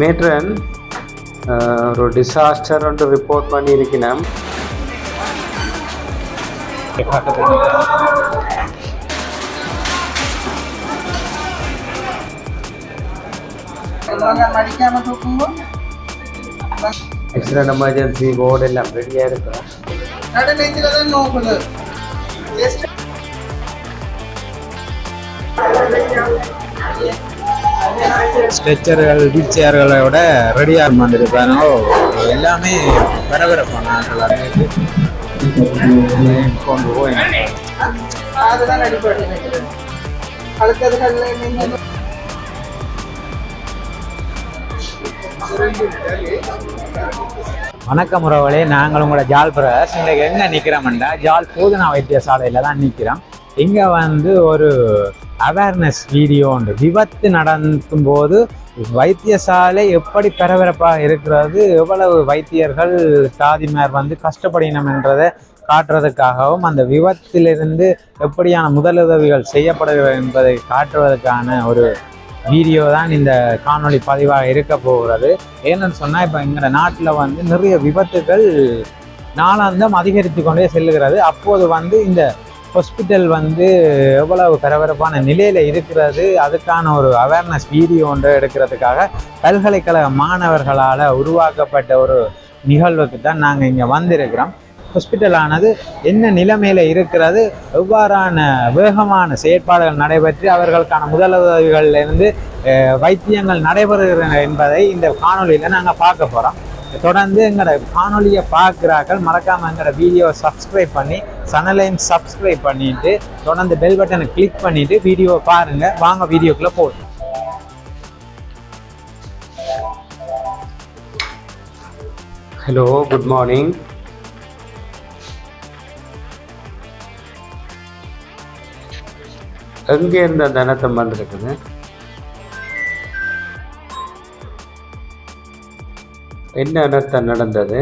Matron ஒரு disaster ஒன்று report பண்ணியிருக்கிறேன். ஆக்சிடென்ட் எமர்ஜென்சி போர்டு எல்லாம் ரெடியாக இருக்கிறோம் ஸ்ட்ரெச்சர்கள் வீல் சேர்களோட ரெடியாக வந்திருப்பாங்க எல்லாமே பரபரப்பான இருக்கு. கொண்டு போய். அதுதான் வணக்கம் உறவுகளே நாங்கள் உங்களோட ஜால் பிரஸ் இன்றைக்கு எங்கே நிற்கிறோம்டா ஜால் போதனா வைத்தியசாலையில் தான் நிற்கிறோம் இங்கே வந்து ஒரு அவேர்னஸ் வீடியோ உண்டு விபத்து நடத்தும் போது வைத்தியசாலை எப்படி பரபரப்பாக இருக்கிறது எவ்வளவு வைத்தியர்கள் தாதிமார் வந்து கஷ்டப்படணும் என்றதை காட்டுறதுக்காகவும் அந்த விபத்திலிருந்து எப்படியான முதலுதவிகள் செய்யப்படுகிறது என்பதை காட்டுவதற்கான ஒரு வீடியோ தான் இந்த காணொளி பதிவாக இருக்க போகிறது. ஏன்னு சொன்னால் இப்போ எங்கள் நாட்டில் வந்து நிறைய விபத்துகள் நாளாந்தம் அதிகரித்து கொண்டே செல்லுகிறது. அப்போது வந்து இந்த ஹாஸ்பிட்டல் வந்து எவ்வளவு பரபரப்பான நிலையில் இருக்கிறது அதுக்கான ஒரு அவேர்னஸ் வீடியோ ஒன்று எடுக்கிறதுக்காக பல்கலைக்கழக மாணவர்களால் உருவாக்கப்பட்ட ஒரு நிகழ்வுக்கு தான் நாங்கள் இங்கே வந்திருக்கிறோம். ஹாஸ்பிட்டலானது என்ன நிலைமையில் இருக்கிறது எவ்வாறான வேகமான செயற்பாடுகள் நடைபெற்று அவர்களுக்கான முதலுதவிகளிலிருந்து வைத்தியங்கள் நடைபெறுகின்றன என்பதை இந்த காணொளியில் நாங்கள் பார்க்க போகிறோம் தொடர்ந்து எங்களோட காணொலியை பார்க்குறாக்கள் மறக்காமல் எங்களோட வீடியோவை சப்ஸ்கிரைப் பண்ணி சனலையும் சப்ஸ்கிரைப் பண்ணிவிட்டு தொடர்ந்து பெல் பட்டனை கிளிக் பண்ணிவிட்டு வீடியோவை பாருங்கள் வாங்க வீடியோக்குள்ளே போதும் ஹலோ குட் மார்னிங் எங்கேருந்து அந்த அனர்த்தம் வந்துருக்குது? என்ன அனர்த்தம் நடந்தது?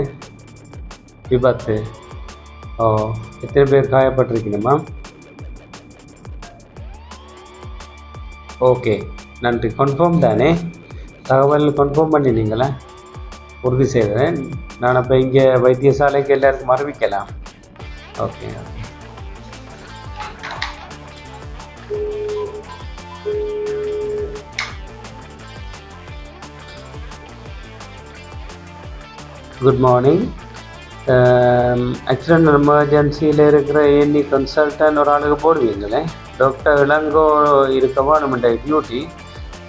விபத்து. ஓ எத்தனை பேர் காயப்பட்டிருக்கணுமா ஓகே நன்றி. கன்ஃபார்ம் தானே? தகவல் கன்ஃபார்ம் பண்ணினீங்களா உறுதி செய்கிறேன். நான் அப்போ இங்கே வைத்தியசாலைக்கு எல்லாருக்கும் அறிவிக்கலாம். ஓகே குட் மார்னிங் ஆக்சிடென்ட் எமர்ஜென்சியில் இருக்கிற ஏஎன்இ கன்சல்டன் ஒரு ஆளுக்கு போடுவீங்களே? டாக்டர் இளங்கோ இருக்கவோ? நம்ம டியூட்டி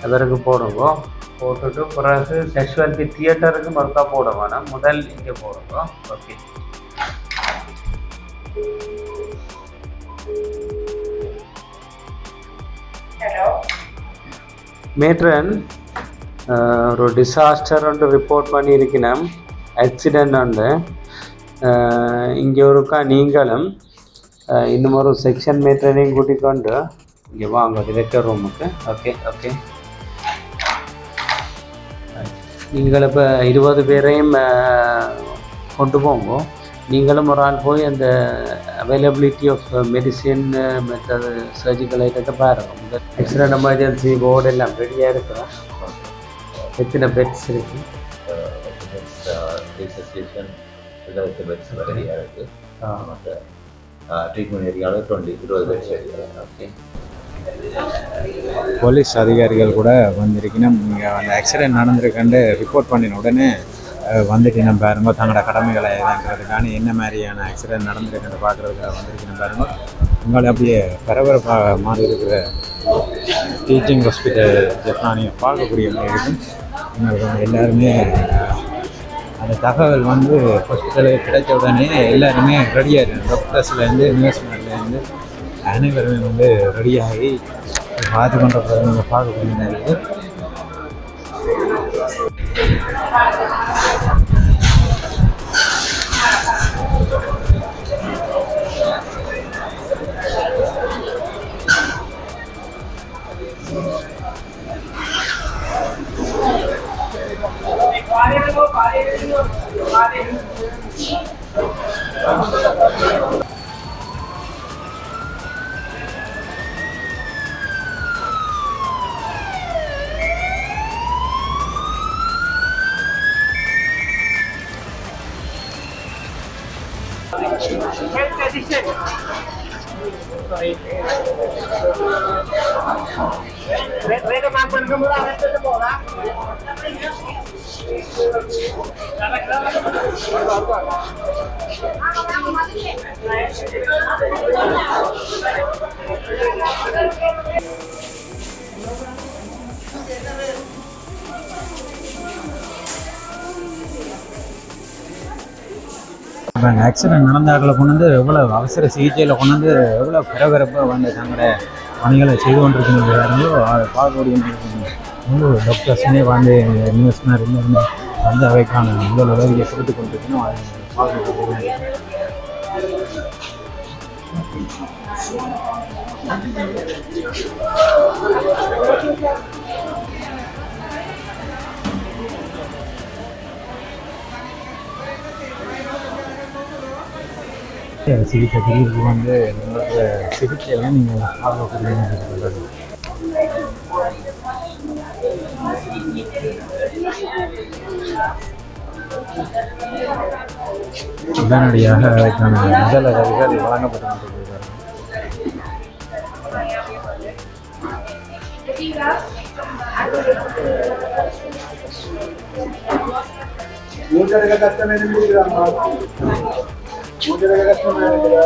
அதற்கு போடுங்க. போட்டுட்டு பிறகு செக்ஷுவாலிட்டி தியேட்டருக்கு மறுக்கா போட வேணாம். முதல் இங்கே போடுங்க. ஓகே மேட்ரன் ஒரு டிசாஸ்டர் ஒன்று ரிப்போர்ட் பண்ணியிருக்கிறேன். ஆக்சிடெண்ட் வந்து இங்கே ஒருக்கா நீங்களும் இந்த மாதிரி ஒரு செக்ஷன் மேட்டரையும் கூட்டிக்கொண்டு இங்கே வாங்க டிரெக்டர் ரூமுக்கு ஓகே ஓகே நீங்கள் இப்போ இருபது பேரையும் கொண்டு போங்க. நீங்களும் ஒரு ஆள் போய் அந்த அவைலபிலிட்டி ஆஃப் மெடிசின் மற்றது சர்ஜிக்கல் ஐட்டத்தை பாருங்கள் இந்த ஆக்சிடென்ட் எமர்ஜென்சி போர்டு எல்லாம் ரெடியாக இருக்கிறோம் எத்தனை பெட்ஸ் ரிசர்வேஷன் இருபத்தி பெட்ஸ் ரெடியாக இருக்குது மற்ற ட்ரீட்மெண்ட் ஏரியாவில் டுவெண்ட்டி இருபது பெட்ஸ் ஓகே போலீஸ் அதிகாரிகள் கூட வந்திருக்கணும். இங்கே அந்த ஆக்சிடென்ட் நடந்திருக்குன்னு ரிப்போர்ட் பண்ணின உடனே வந்துட்டு பாருங்க. தங்களோட கடமைகளை எதாங்கிறதுக்கான என்ன மாதிரியான ஆக்சிடென்ட் நடந்திருக்குன்னு பார்க்குறதுக்காக வந்திருக்கணும் பாருங்க. உங்களை அப்படியே பரபரப்பாக மாறி இருக்கிற டீச்சிங் ஹாஸ்பிட்டல் ஜப்பானியை பார்க்கக்கூடிய மாதிரி இருக்கும். எல்லாருமே அந்த தகவல் வந்து ஹாஸ்பிட்டலுக்கு கிடைச்ச உடனே எல்லாருமே ரெடியாக இருக்கு டாக்டர்ஸ்லேருந்து இன்வெஸ்ட்மெண்ட்லேருந்து அனைவருமே வந்து ரெடியாகி பார்த்து கொண்ட பார்க்கக்கூடிய Reto, reto, reto, reto, reto, reto, reto, இப்போ ஆக்சிடென்ட் நடந்த இடத்துல கொண்டு வந்து எவ்வளோ அவசர சிகிச்சையில் கொண்டு வந்து எவ்வளோ பரபரப்பாக வந்து தங்களோட பணிகளை செய்து கொண்டிருக்கீங்களோ அதை பார்க்கக்கூடிய முழு டாக்டர்ஸுமே வந்து நியூஸ்னர் இருந்து வந்து அவைக்கான முதல் உதவியை கொடுத்து கொண்டிருக்கணும். சிகிச்சை பிரிவுக்கு வந்து சிகிச்சையெல்லாம் நீங்கள் பார்க்கக்கூடிய உடனடியாக அதற்கான முதல் உதவிகள் வழங்கப்பட்டு கொண்டிருக்கிறது மூன்றரை கஷ்டமே மூன்றரை கஷ்டமே இருக்கிறா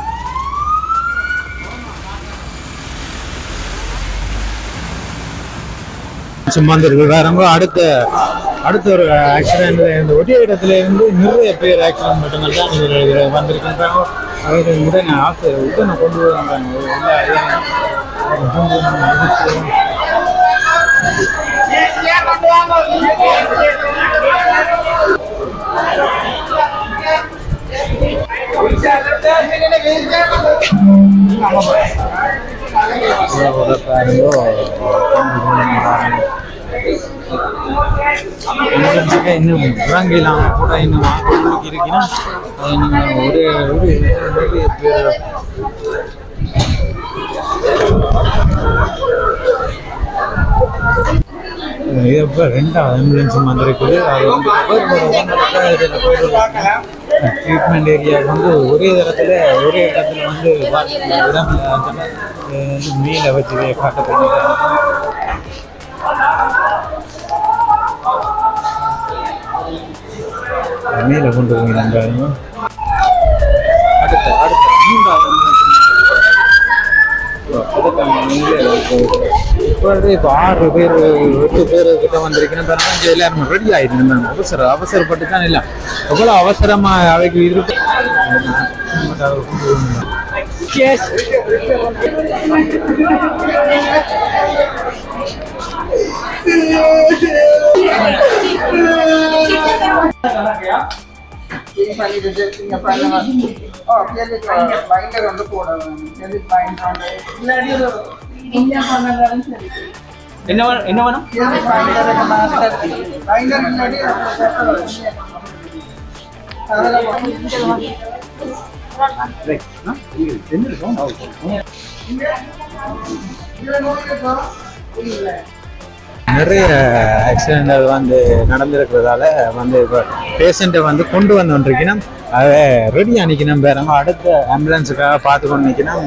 இந்த ரொம்ப அடுத்த அடுத்த ஒரு ஆக்சிடென்ட்ல இந்த ஒட்டிய இடத்துல இருந்து நிறைய பேர் ஆக்சிடென்ட் மட்டுங்கள் தான் இதில் வந்திருக்கின்றாங்க. அவர்கள் உடனே ஆசை உடனே கொண்டு வந்தாங்க. Thank you. கொண்டு இன்னும் இறங்கலாம் கூட இன்னும் உங்களுக்கு இருக்குன்னா நீங்கள் ஒரு ஒரு இது இப்போ ரெண்டாவது ஆம்புலன்ஸும் வந்திருக்குது அது வந்து ட்ரீட்மெண்ட் ஏரியா வந்து ஒரே இடத்துல ஒரே இடத்துல வந்து வந்து மீனை வச்சு காட்ட காட்டப்படுது. மேலே கொண்டு போய் நாங்கள் அடுத்த அடுத்த இப்போ ஆறு பேர் எட்டு பேர் கிட்ட வந்திருக்கணும் பதினஞ்சு எல்லாரும் ரெடி ஆயிருந்தாங்க அவசரம் அவசரப்பட்டு தான் இல்லை எவ்வளோ அவசரமா அவைக்கு இருக்கு Yeah. கொண்டு போகணும். Ini paling gede punya pandangan. Oh, jadi binder untuk போடணும். Jadi binder வந்து இல்லாடி ஒரு இந்தியா பண்ணாலும் சரி. என்ன வேணும் என்ன நிறைய ஆக்சிடென்ட் வந்து நடந்திருக்கிறதால வந்து இப்போ பேஷண்ட்டை வந்து கொண்டு வந்து கொண்டிருக்கணும் அதை ரெடியாக அணிக்கணும் பாருங்க. அடுத்த ஆம்புலன்ஸுக்காக பார்த்து கொண்டு நிற்கணும்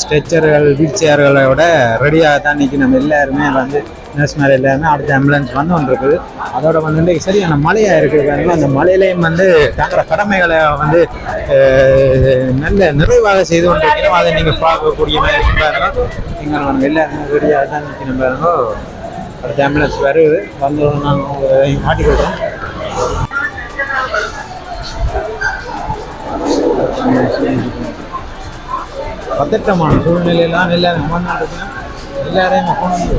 ஸ்ட்ரெச்சர்கள் வீல் சேர்களோட ரெடியாக தான் நிற்கணும் எல்லாருமே வந்து நர்ஸ் மேலே எல்லாருமே அடுத்த ஆம்புலன்ஸ் வந்து ஒன்று இருக்குது அதோட வந்து சரியான மழையாக இருக்குது அந்த மழையிலையும் வந்து தங்களோட கடமைகளை வந்து நல்ல நிறைவாக செய்து கொண்டு அதை நீங்கள் பார்க்கக்கூடிய மாதிரி இருக்கு நீங்கள் எல்லாருமே ரெடியாக தான் நிற்கணும் பாருங்க. அடுத்த ஆம்புலன்ஸ் வருது வந்து நாங்கள் காட்டி கொடுக்குறோம் பதட்டமான சூழ்நிலையெல்லாம் எல்லாரும் மண்ணாட்டுக்குன்னா எல்லாரையும் கொண்டு வந்து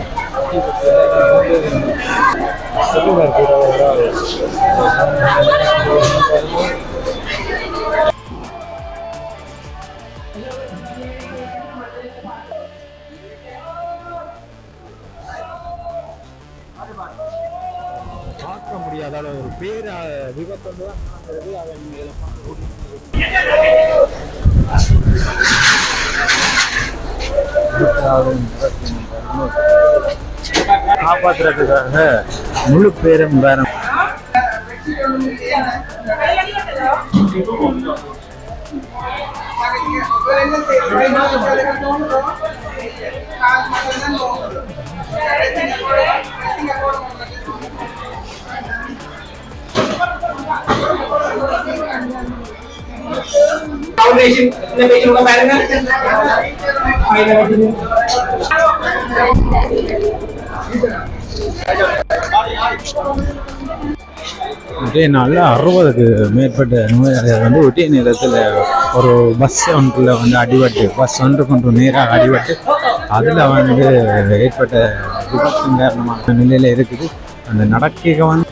காப்பாத்துறதுக்காக முழு பேரும் நடந்தது அதை நீங்கள் இதில் ஒரே நாளில் அறுபதுக்கு மேற்பட்ட நோயாளிகள் வந்து ஒட்டிய நிலத்தில் ஒரு பஸ் ஒன்றில் வந்து அடிபட்டு பஸ் ஒன்று கொஞ்சம் நேராக அடிபட்டு அதில் வந்து ஏற்பட்ட விபத்தின் காரணமாக நிலையில் இருக்குது அந்த நடக்க வந்து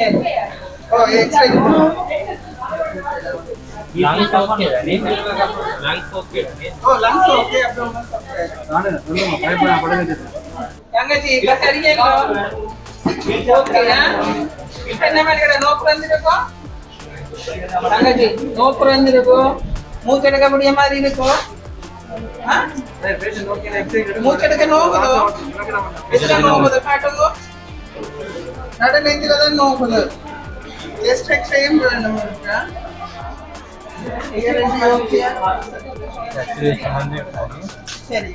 Oh, X-ray. Oh, lungs okay, abdomen okay. தங்கச்சி இப்ப சரியா ஓகேயா இப்ப என்ன மாதிரி நோக்கு வந்திருக்கோம் தங்கச்சி நோக்கு வந்திருக்கோம் மூச்செடுக்க முடிய மாதிரி இருக்கும் ஆ? மூச்செடுக்க நோக்குதோ? நோக்குது? காட்டுங்க. நடுநெஞ்சில தான் நோக்குது செஸ்ட் எக்ஸ்ரேயும் வேணும் இருக்கா ERG ஓகேயா சரி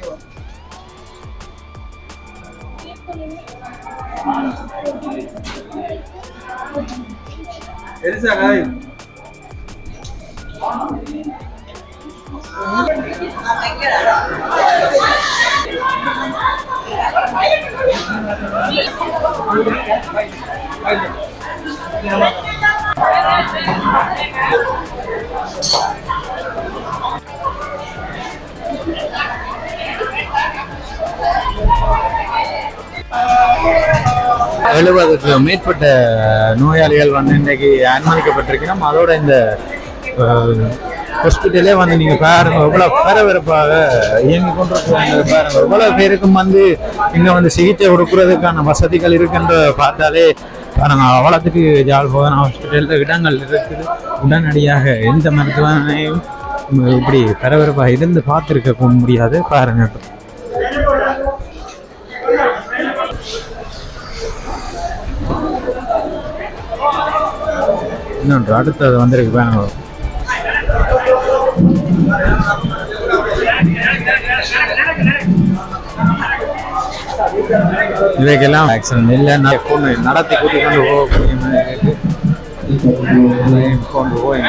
எழுபதுக்கு மேற்பட்ட நோயாளிகள் வந்து இன்றைக்கு அனுமதிக்கப்பட்டிருக்கிறோம். அதோட இந்த ஹாஸ்பிட்டலே வந்து நீங்கள் பாருங்க எவ்வளோ பரபரப்பாக இயங்கி கொண்டிருக்கிறாங்க பாருங்க. எவ்வளோ பேருக்கும் வந்து இங்கே வந்து சிகிச்சை கொடுக்கறதுக்கான வசதிகள் இருக்குன்ற பார்த்தாலே பாருங்க அவ்வளோத்துக்கு ஜாழ்போதன் ஹாஸ்பிட்டலில் இடங்கள் இருக்குது. உடனடியாக எந்த மருத்துவமனையும் இப்படி பரபரப்பாக இருந்து பார்த்துருக்க முடியாது பாருங்க. இன்னொன்று அடுத்தது வந்திருக்கு பாருங்க. இவைக்கெல்லாம் ஆக்சிடென்ட் இல்லை. நான் கொண்டு நடத்தி கூட்டி கொண்டு போகக்கூடிய மாதிரி இருக்கு கொண்டு போய்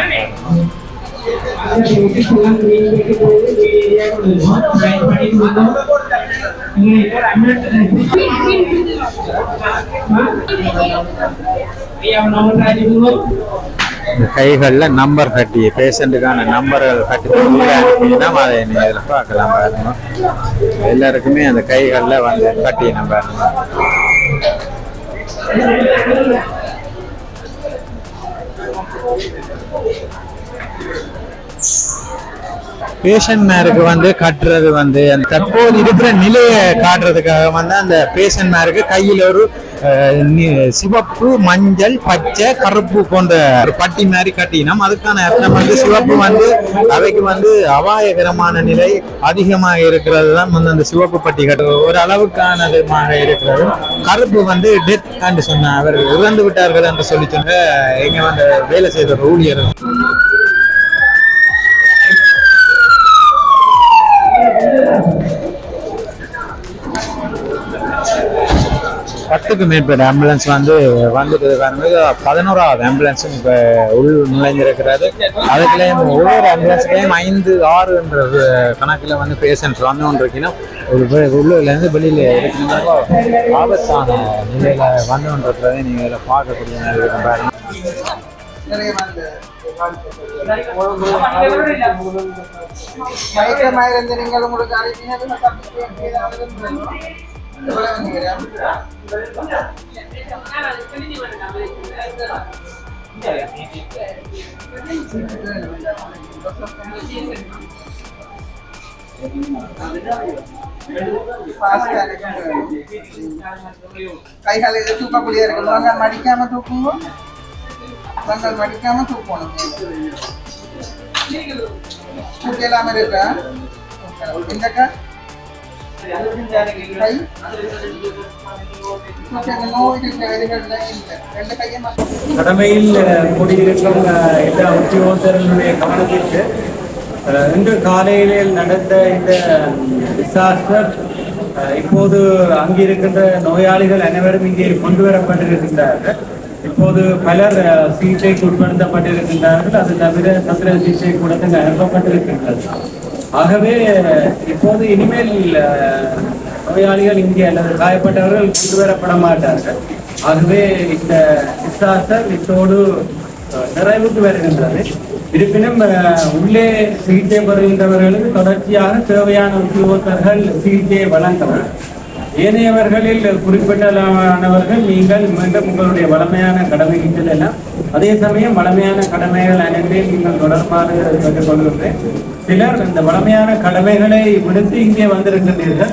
இந்த கைகளில் நம்பர் கட்டி பேஷண்ட்டுக்கான நம்பர்கள் கட்டி அனுப்பினா அதை நீ இதில் பார்க்கலாம் பாருங்க. எல்லாருக்குமே அந்த கைகளில் வந்து கட்டி நம்ம பேஷண்ட்மேருக்கு வந்து கட்டுறது வந்து அந்த தற்போது இருக்கிற நிலையை காட்டுறதுக்காக வந்து அந்த பேஷண்ட்மேருக்கு கையில் ஒரு சிவப்பு மஞ்சள் பச்சை கருப்பு போன்ற ஒரு பட்டி மாதிரி கட்டினோம். அதுக்கான அர்த்தம் வந்து சிவப்பு வந்து அவைக்கு வந்து அபாயகரமான நிலை அதிகமாக இருக்கிறது தான் வந்து அந்த சிவப்பு பட்டி கட்டு ஒரு அளவுக்கானதுமாக இருக்கிறது. கருப்பு வந்து டெத் என்று சொன்ன அவர் இறந்து விட்டார்கள் என்று சொல்லி சொன்ன எங்க வந்து வேலை செய்த ஒரு ஊழியர். பத்துக்கு மேற்பட்ட ஆம்புலன்ஸ் வந்து வந்துட்டு காரணமாக பதினோராவது ஆம்புலன்ஸும் இப்போ உள் நுழைஞ்சிருக்கிறது. அதுக்குள்ளேயும் ஒவ்வொரு ஆம்புலன்ஸ்லேயும் ஐந்து ஆறுன்ற கணக்கில் வந்து பேஷண்ட்ஸ் வந்து கொண்டு இருக்கணும் ஒரு உள்ளூர்லேருந்து வெளியில் இருக்கணும்னா ஆபத்தான நிலையில் வந்து கொண்டிருக்கிறதை நீங்கள் இதில் பார்க்கக்கூடிய நிலையில் பாருங்கள் மயக்கமாக இருந்து நீங்கள் உங்களுக்கு அழைப்பினது தப்பிச்சு ஏதாவது எவ்வளவு நினைக்கிறேன் கைகால இதை தூக்கக்கூடிய இருக்கு முழங்கால் மடிக்காம தூக்குங்க முழங்கால் மடிக்காம தூக்கணும் தூக்கலாம இருக்கா இந்தக்கா கடமையில் கூடியிருக்கும் எல்லா உத்தியோகத்தர்களுடைய கவனத்திற்கு அஹ், இன்று காலையில் நடந்த இந்த டிசாஸ்டர் இப்போது அங்கிருக்கின்ற நோயாளிகள் அனைவரும் இங்கே கொண்டு வரப்பட்டிருக்கின்றார்கள் இப்போது பலர் சிகிச்சைக்கு உட்படுத்தப்பட்டிருக்கின்றார்கள். அது தவிர சத்திர சிகிச்சை கூடத்தில் அனுப்பப்பட்டிருக்கின்றது. ஆகவே இப்போது இனிமேல் நோயாளிகள் இங்கே அல்லது காயப்பட்டவர்கள் கொண்டு வரப்பட மாட்டார்கள். ஆகவே இந்த டிசாஸ்டர் இத்தோடு நிறைவுக்கு வருகின்றது. இருப்பினும் உள்ளே சிகிச்சை பெறுகின்றவர்களுக்கு தொடர்ச்சியாக தேவையான உத்தியோகத்தர்கள் சிகிச்சையை வழங்கலாம். ஏனையவர்களில் குறிப்பிட்டவர்கள் நீங்கள் மீண்டும் உங்களுடைய வளமையான கடமைக்கு செல்லலாம். அதே சமயம் வளமையான கடமைகள் அனைத்தையும் நீங்கள் தொடர்பாக கேட்டுக்கொள்கின்றேன். சிலர் இந்த வளமையான கடமைகளை விடுத்து இங்கே வந்திருக்கின்றீர்கள்.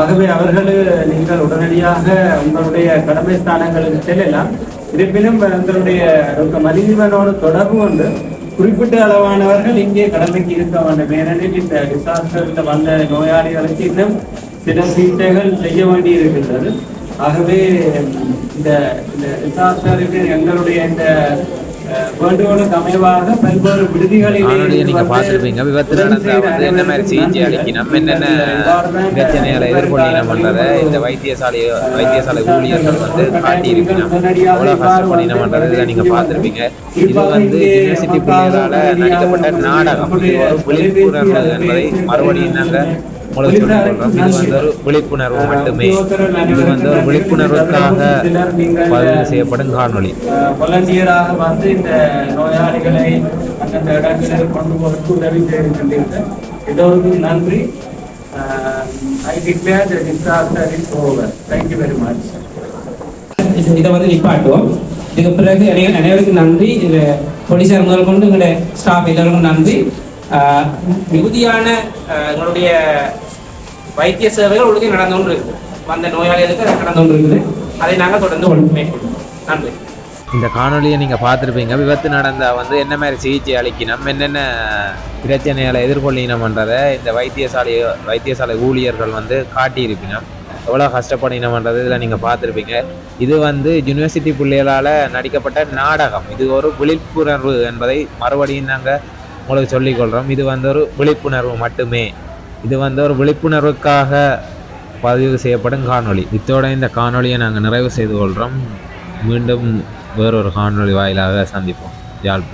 ஆகவே அவர்கள் நீங்கள் உடனடியாக உங்களுடைய கடமை ஸ்தானங்களுக்கு செல்லலாம். இருப்பினும் உங்களுடைய மதிவனோடு தொடர்பு கொண்டு குறிப்பிட்ட அளவானவர்கள் இங்கே கடமைக்கு இருக்க வேண்டும். ஏனெனில் இந்த டிசாஸ்டர்ல வந்த நோயாளிகளுக்கு இன்னும் சில சிகிச்சைகள் செய்ய வேண்டி இருக்கின்றது ஆகவே இந்த இந்த டிசாஸ்டருக்கு எங்களுடைய இந்த அஹ், வேண்டுகோளுக்கு அமைவாக பல்வேறு விடுதிகளில் காணொலியை நீங்க பார்த்திருப்பீங்க. விபத்து நடந்தா வந்து என்ன மாதிரி சிகிச்சை அளிக்கணும், என்னென்ன பிரச்சனைகளை எதிர்கொள்ளணும்ன்றதை இந்த வைத்தியசாலை வைத்தியசாலை ஊழியர்கள் வந்து காட்டியிருக்கணும். எவ்வளோ கஷ்டப்படணும்ன்றதை இதை நீங்க பார்த்திருப்பீங்க. இது வந்து யூனிவர்சிட்டி பிள்ளைகளால நடிக்கப்பட்ட நாடகம். இது ஒரு விழிப்புணர்வு என்பதை மறுபடியும் நாங்க விழிப்புணர்வு மட்டுமே. இது வந்து ஒரு விழிப்புணர்வுக்காக பதிவு செய்யப்படும் காணொளி. வாலண்டியராக வந்து இந்த நோயாளிகளை அந்தந்த இடங்களில் கொண்டு போவதற்கு உதவி செய்திருக்கின்றீர்கள் எல்லோருக்கும் நன்றி. I declare the disaster is over thank you very much இதை வந்து நிப்பாட்டுவோம். இதுக்கு பிறகு அனைவருக்கும் நன்றி. இது போலீஸார் முதல் கொண்டு எங்களுடைய ஸ்டாஃப் எல்லோருக்கும் நன்றி. ஆஹ் மிகுதியான எங்களுடைய வைத்திய சேவைகள் ஒழுங்கு நடந்து கொண்டு இருக்குது வந்த நோயாளிகளுக்கு அது நடந்து கொண்டு இருக்குது அதை நாங்கள் தொடர்ந்து மேற்கொள்வோம் நன்றி. இந்த காணொலியை நீங்கள் பார்த்துருப்பீங்க. விபத்து நடந்தால் வந்து என்ன மாதிரி சிகிச்சை அளிக்கணும்? என்னென்ன பிரச்சனைகளை எதிர்கொள்ளினோம்ன்றதை இந்த வைத்தியசாலை வைத்தியசாலை ஊழியர்கள் வந்து காட்டியிருப்பினோம் எவ்வளோ கஷ்டப்படணுமன்றது இதில் நீங்கள் பார்த்துருப்பீங்க. இது வந்து யூனிவர்சிட்டி பிள்ளைகளால் நடிக்கப்பட்ட நாடகம். இது ஒரு விழிப்புணர்வு என்பதை மறுபடியும் நாங்கள் உங்களுக்கு சொல்லிக்கொள்கிறோம் இது வந்து ஒரு விழிப்புணர்வு மட்டுமே. இது வந்து ஒரு விழிப்புணர்வுக்காக பதிவு செய்யப்படும் காணொளி. இத்தோட இந்த காணொளியை நாங்கள் நிறைவு செய்து கொள்கிறோம் மீண்டும் வேறொரு காணொளி வாயிலாக சந்திப்போம். யாழ்